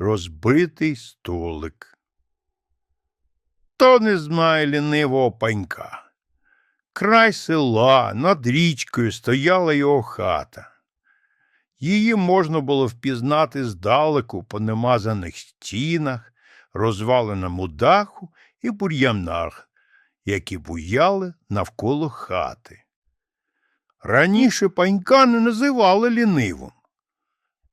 розбитий столик. То не знає лінивого панька. Край села над річкою стояла його хата. Її можна було впізнати здалеку по немазаних стінах, розваленому даху і бур'янах, які буяли навколо хати. Раніше панька не називали лінивим.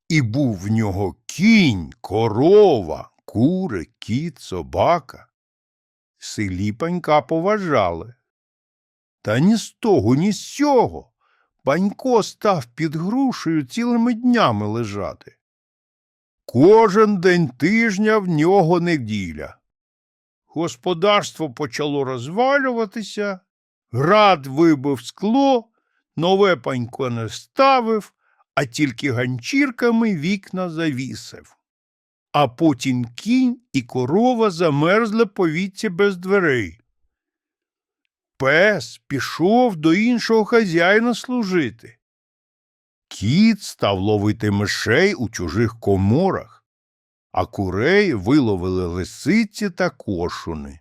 І був в нього кінь, корова, кури, кіт, собака. Селі панька поважали. Та ні з того, ні з сього. Панько став під грушею цілими днями лежати. Кожен день тижня в нього неділя. Господарство почало розвалюватися, град вибив скло, нове панько не ставив, а тільки ганчірками вікна завісив. А потім кінь і корова замерзли повітря без дверей. Пес пішов до іншого хазяїна служити. Кіт став ловити мишей у чужих коморах, а курей виловили лисиці та кошуни.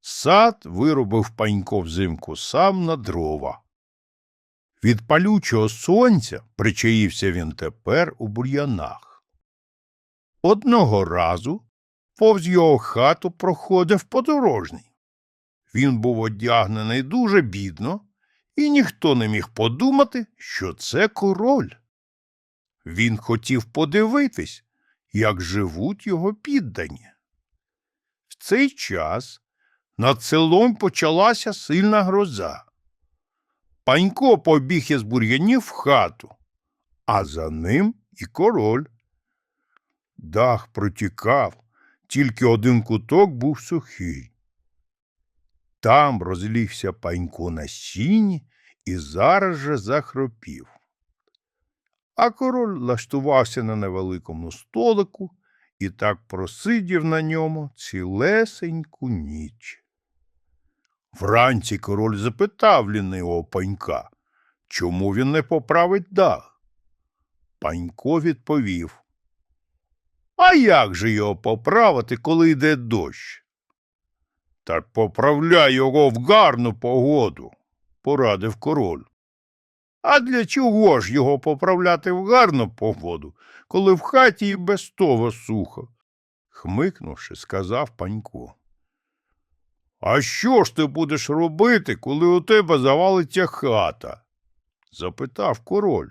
Сад виробив панько взимку сам на дрова. Від палючого сонця причаївся він тепер у бур'янах. Одного разу повз його хату проходив подорожній. Він був одягнений дуже бідно, і ніхто не міг подумати, що це король. Він хотів подивитись, як живуть його піддані. В цей час над селом почалася сильна гроза. Панько побіг із бур'янів в хату, а за ним і король. Дах протікав, тільки один куток був сухий. Там розлігся панько на сіні і зараз же захропів. А король лаштувався на невеликому столику і так просидів на ньому цілесеньку ніч. Вранці король запитав лінивого панька, чому він не поправить дах. Панько відповів. А як же його поправити, коли йде дощ? Так поправляй його в гарну погоду, порадив король. А для чого ж його поправляти в гарну погоду, коли в хаті і без того сухо? хмикнувши, сказав панько. А що ж ти будеш робити, коли у тебе завалиться хата? запитав король.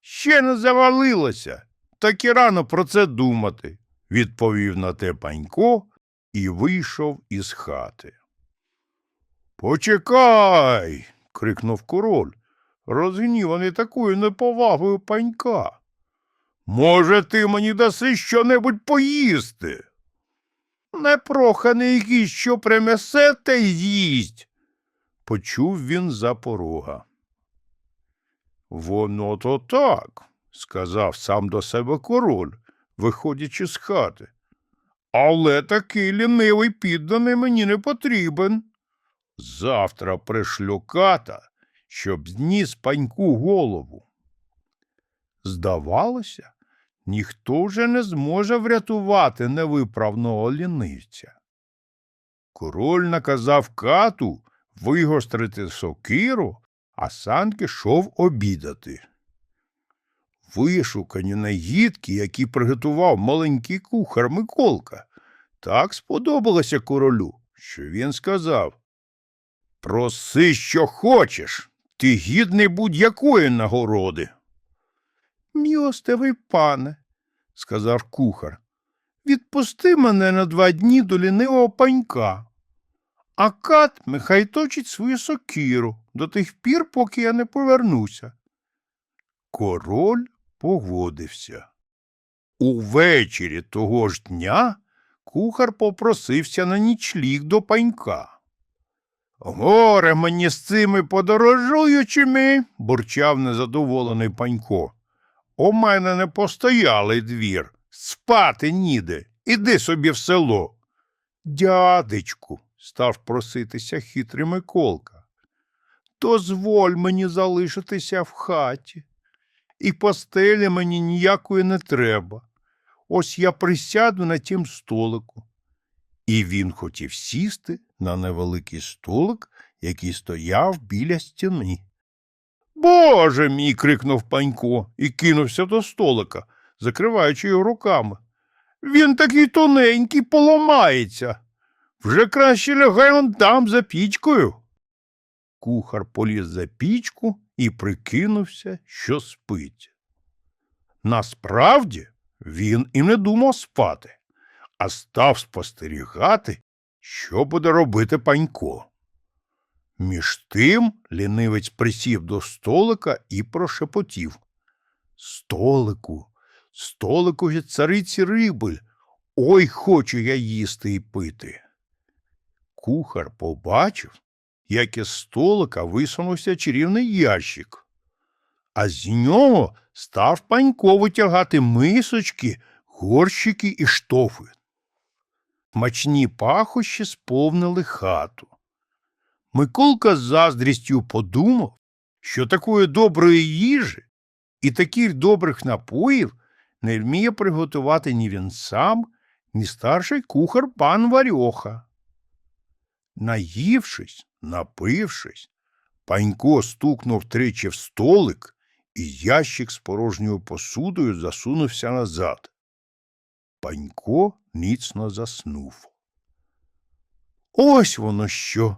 Ще не завалилося, так і рано про це думати, відповів на те панько і вийшов із хати. Почекай. крикнув король, розгніваний такою неповагою панька. Може, ти мені даси щонебудь поїсти? Непроханий якийсь, що принесе, й з'їсть, почув він за порога. Воно то так, сказав сам до себе король, виходячи з хати. Але такий лінивий підданий мені не потрібен. Завтра пришлю ката, щоб зніс паньку голову. Здавалося, ніхто вже не зможе врятувати невиправного лінивця. Король наказав кату вигострити сокиру, а сам пішов обідати. Вишукані наїдки, які приготував маленький кухар Миколка, так сподобалося королю, що він сказав Проси, що хочеш, ти гідний будь-якої нагороди. Мілостивий пане, сказав кухар, відпусти мене на два дні до лінивого панька, а кат нехай точить свою сокиру до тих пір, поки я не повернуся. Король погодився. Увечері того ж дня кухар попросився на нічліг до панька. Горе мені з цими подорожуючими, бурчав незадоволений панько. У мене не постоялий двір, спати ніде, іди собі в село. Дядечку, став проситися хитрий Миколка, дозволь мені залишитися в хаті, і постелі мені ніякої не треба. ось я присяду на тім столику. І він хотів сісти на невеликий столик, який стояв біля стіни. Боже мій. крикнув панько і кинувся до столика, закриваючи його руками. Він такий тоненький, поламається. Вже краще лягай он там за пічкою. Кухар поліз за пічку і прикинувся, що спить. Насправді він і не думав спати, а став спостерігати, що буде робити панько. Між тим лінивець присів до столика і прошепотів. Столику, столику від цариці рибель, ой хочу я їсти і пити. Кухар побачив, як із столика висунувся чарівний ящик, а з нього став панько витягати мисочки, горщики і штофи. Мачні пахощі сповнили хату. Миколка з заздрістю подумав, що такої доброї їжі і таких добрих напоїв не вміє приготувати ні він сам, ні старший кухар пан Варьоха. Наївшись, напившись, панько стукнув тричі в столик, і ящик з порожньою посудою засунувся назад. Панько міцно заснув. Ось воно що,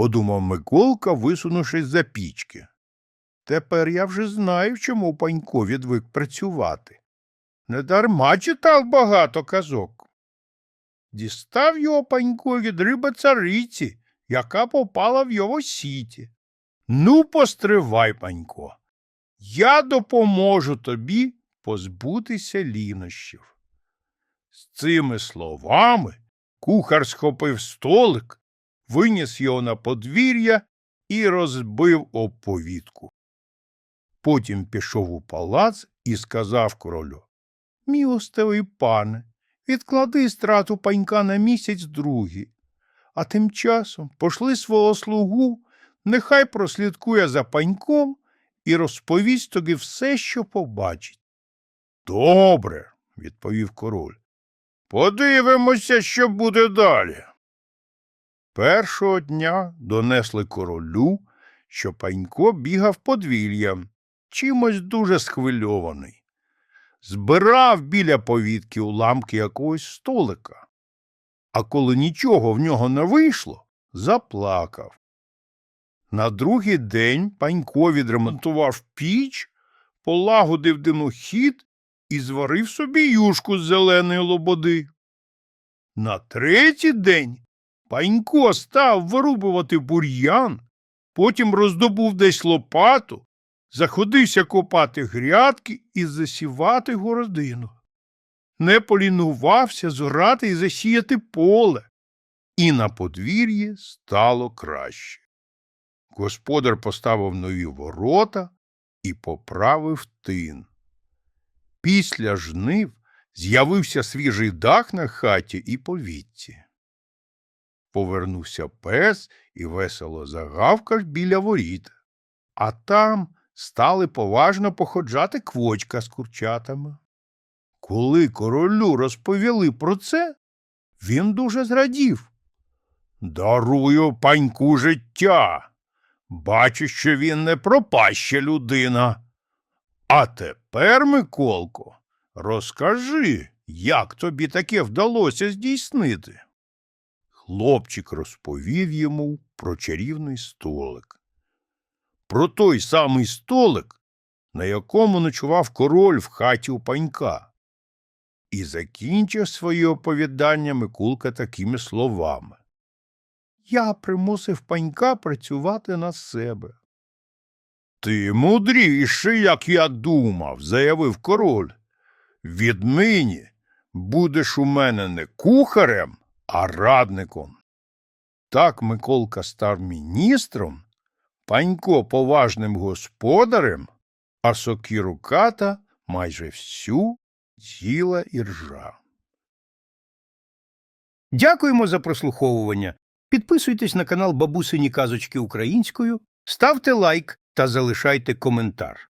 подумав Миколка, висунувшись за пічки. Тепер я вже знаю, чому панько відвик працювати. Недарма читав багато казок. Дістав його панько від риби цариці, яка попала в його сіті. Ну, постривай, панько. Я допоможу тобі позбутися лінощів. З цими словами кухар схопив столик, виніс його на подвір'я і розбив об. Потім пішов у палац і сказав королю Мілостивий пане, відклади страту панька на місяць другий, а тим часом пошли свого слугу, нехай прослідкує за паньком і розповість тобі все, що побачить. Добре, відповів король. Подивимося, що буде далі. Першого дня донесли королю, що панько бігав подвір'ям, чимось дуже схвильований. Збирав біля повітки уламки якогось столика. А коли нічого в нього не вийшло, заплакав. На другий день панько відремонтував піч, полагодив димохід і зварив собі юшку з зеленої лободи. На третій день панько став вирубувати бур'ян, потім роздобув десь лопату, заходився копати грядки і засівати городину. Не полінувався зорати і засіяти поле, і на подвір'ї стало краще. Господар поставив нові ворота і поправив тин. Після жнив з'явився свіжий дах на хаті і повітці. Повернувся пес і весело загавкав біля воріт, а там стали поважно походжати квочка з курчатами. Коли королю розповіли про це, він дуже зрадів. Дарую паньку життя. Бачу, що він не пропаща людина. А тепер, Миколко, розкажи, як тобі таке вдалося здійснити. Хлопчик розповів йому про чарівний столик. Про той самий столик, на якому ночував король в хаті у панька. І закінчив своє оповідання Микулка такими словами. Я примусив панька працювати на себе. Ти мудріший, як я думав, заявив король. Віднині будеш у мене не кухарем, а радником. Так Миколка став міністром, панько поважним господарем, а сокіру ката майже всю з'їла іржа. Дякуємо за прослуховування. Підписуйтесь на канал Бабусині Казочки Українською, ставте лайк та залишайте коментар.